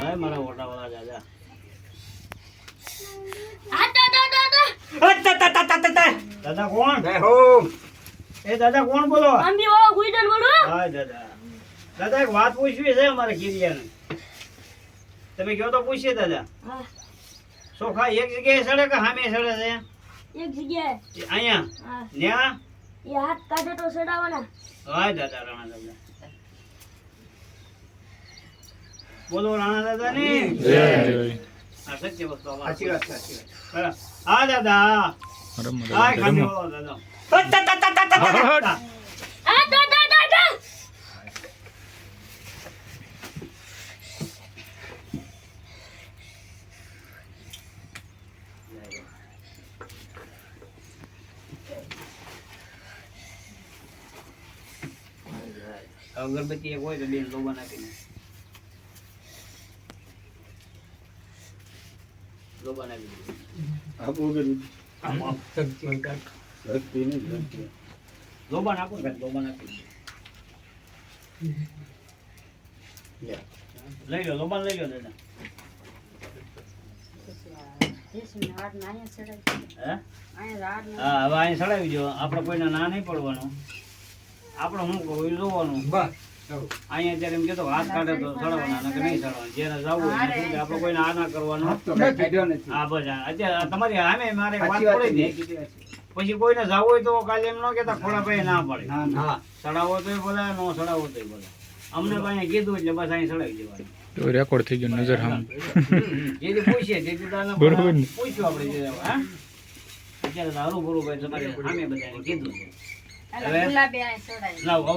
હાય મારા ઓટાવાળા દાદા આ તો તો તો તો. દાદા કોણ? એ દાદા કોણ બોલો? હા દાદા. દાદા એક વાત પૂછવી છે અમારે ગિરિયાને. તમે કહો તો પૂછીએ દાદા? સોખા એક જગ્યાએ સડે કે સામે સડે છે? એક જગ્યાએ. અહીંયા? હા. ન્યા? એ હાથ કાઢે તો સડાવવાના હા દાદા રાણા દાદા. બોલો રાણા દાદા ની જય. આ સત્ય વસ્તુ સાચી વાત સાચી વાત. હા દાદા. હા રમ બોલો દાદા. અગરબત્તી એક હોય તો બેન લોબા નાખીને. નાખી. દો. લઈ લો લોબાન લઈ લો દાદા. હે? હા હવે અહીં સડાવી દો આપણે કોઈને ના નહીં પડવાનું. આપણે શું કહું જોવાનું. બસ. અહીંયા અત્યારે એમ કહેતો હાથ કાઢે તો સડાવવાના નકર નહીં સડાવવાના જેને જવું હોય એને શું કે આપણે કોઈને આ ના કરવાનું. તો કાંઈ કાઢ્યો નથી. હા બસ અત્યારે તમારી સામે મારે વાત પડી છે. પછી કોઈને જવું હોય તો કાલે એમ ન કેતા ખોડા ભાઈ ના પડે. સડાવો તો બોલે નો સડાવો તો બોલા અમને તો અહીંયા કીધું એટલે બસ અહીં સડાવી દેવાનું. તો રેકોર્ડ થઈ ગયો નજર હમ. જેથી પૂછીએ તેથી તો આને બરોબર ને? પૂછ્યું આપણે જે હા? અત્યારે તો હરું ભાઈ તમારે સામે બધાને કીધું છે.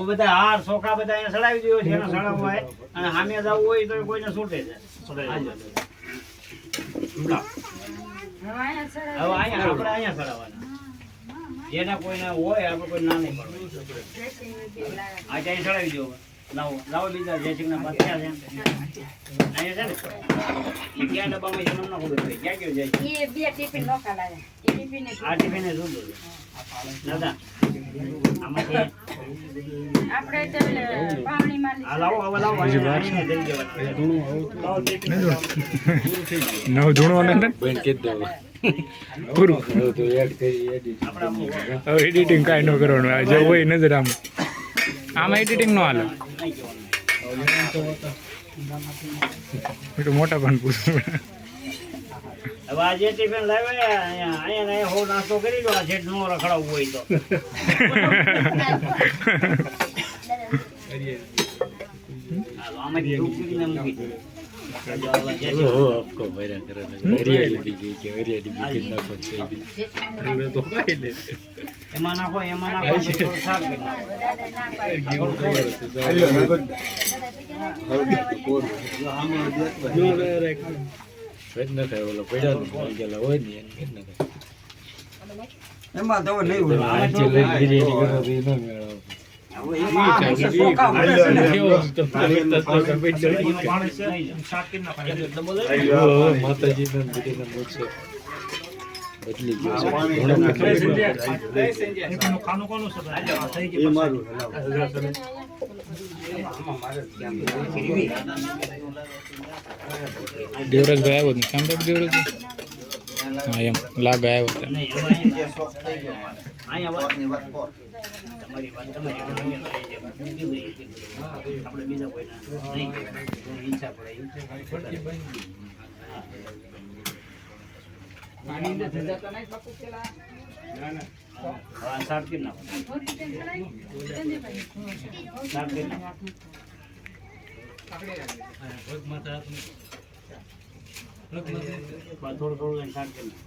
બધા હાર સોખા બધા અહીંયા સડાવી દો છે એનો સડાવવો હોય. અને સામે જવું હોય તો કોઈને છૂટે છે હવે અહીંયા આપણે અહીંયા સડાવવાના જેના કોઈને હોય આપણે કોઈ ના નહીં પડવાનું આ ત્યાં સડાવી દો લાવો લાવો બીજા જય સિંહના છે. અહીંયા છે ને? ક્યાં ડબ્બામાં છે? મને ખબર ક્યાં ગયો જાય આ ટિફિને જુદું છે નવ પૂરું. હવે એડિટિંગ. કાંઈ ન કરવાનું. આ જે હોય નજર આમ. આમાં એડિટિંગ ન હાલે. મોટા પણ પૂછવું હવે આ જે ટિફિન લાવ્યા અહીંયા અહીંયા હો નાસ્તો કરી દો આ જેટ નો રખડાવવું હોય તો. હાલો, આમાંથી ધૂપ કરીને મૂકી દો. જો હવે જે છે. એમાં નાખો એમાં નાખો પછી થોડું શાક કરી નાખો. એમાં તો નહીં હોય આમાં થોડું દેવરાજભાઈ આવ્યો ને સાંભળે દેવરાજ? હા એમ. લાગ આવ્યો નહીં, અહીંયા નહીં કરી નાખો. શાક કરી નાખો. બસ થોડું થોડું લઈને શાક કરી નાખો.